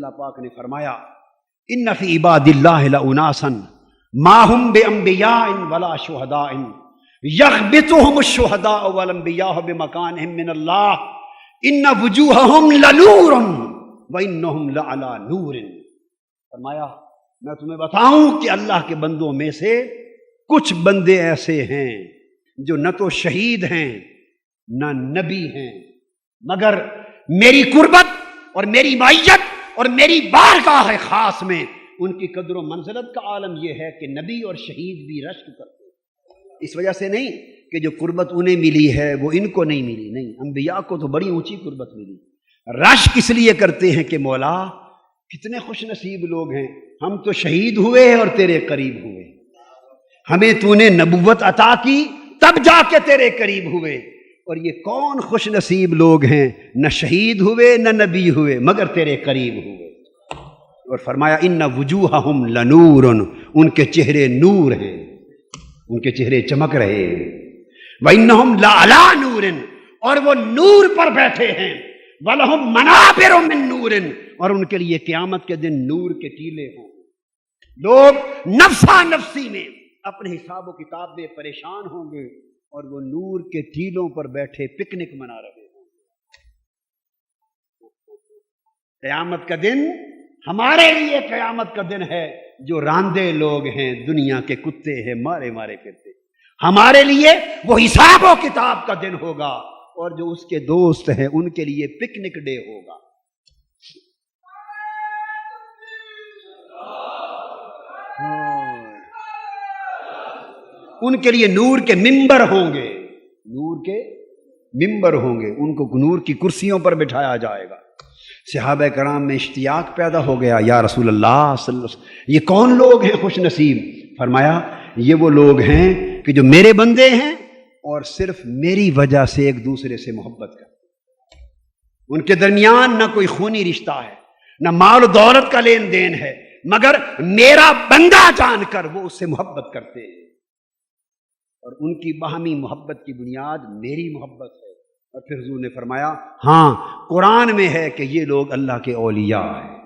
اللہ پاک نے فرمایا، ان نفی عباد اللہ لناسن ماہم بے امبیا ان ولا شہدا ان یغبطہم الشہداء والانبیاء بمکانہم من اللہ، ان وجوہہم لنور وانہم لعلا نور فرمایا، میں تمہیں بتاؤں کہ اللہ کے بندوں میں سے کچھ بندے ایسے ہیں جو نہ تو شہید ہیں، نہ نبی ہیں، مگر میری قربت اور میری معیت اور میری بارگاہ خاص میں۔ ان کی قدر و منزلت کا عالم یہ ہے کہ نبی اور شہید بھی رشک کرتے ہیں۔ اس وجہ سے نہیں کہ جو قربت انہیں ملی ہے وہ ان کو نہیں ملی۔ نہیں، انبیاء کو تو بڑی اونچی قربت ملی۔ رشک اس لیے کرتے ہیں کہ مولا، کتنے خوش نصیب لوگ ہیں۔ ہم تو شہید ہوئے اور تیرے قریب ہوئے ہمیں تو نے نبوت عطا کی، تب جا کے تیرے قریب ہوئے۔ اور یہ کون خوش نصیب لوگ ہیں؟ نہ شہید ہوئے، نہ نبی ہوئے، مگر تیرے قریب ہوئے۔ اور فرمایا، ان نہ وجوہ ہم لنور ان کے چہرے نور ہیں، ان کے چہرے چمک رہے ہیں۔ وہ وَإِنَّهُمْ لَعَلَى نُورٍ، اور وہ نور پر بیٹھے ہیں۔ وَلَهُمْ مَنَابِرُ مِن نُورٍ، اور ان کے لیے قیامت کے دن نور کے ٹیلے ہوں۔ لوگ نفسا نفسی میں اپنے حساب و کتاب میں پریشان ہوں گے۔ اور وہ نور کے ٹیلوں پر بیٹھے پکنک منا رہے ہوں۔ قیامت کا دن ہمارے لیے قیامت کا دن ہے، جو راندے لوگ ہیں، دنیا کے کتے ہیں، مارے مارے پھرتے۔ ہمارے لیے وہ حساب و کتاب کا دن ہوگا اور جو اس کے دوست ہیں، ان کے لیے پکنک ڈے ہوگا۔ ان کے لیے نور کے ممبر ہوں گے۔ نور کے ممبر ہوں گے۔ ان کو نور کی کرسیوں پر بٹھایا جائے گا۔ صحابہ کرام میں اشتیاق پیدا ہو گیا۔ یا رسول اللہ صلی اللہ علیہ وسلم، یہ کون لوگ ہیں خوش نصیب؟ فرمایا، یہ وہ لوگ ہیں کہ جو میرے بندے ہیں اور صرف میری وجہ سے ایک دوسرے سے محبت کرتے ان کے درمیان نہ کوئی خونی رشتہ ہے، نہ مال و دولت کا لین دین ہے، مگر میرا بندہ جان کر وہ اس سے محبت کرتے ہیں۔ اور ان کی باہمی محبت کی بنیاد میری محبت ہے۔ اور پھر حضور نے فرمایا ہاں قرآن میں ہے کہ یہ لوگ اللہ کے اولیاء ہیں۔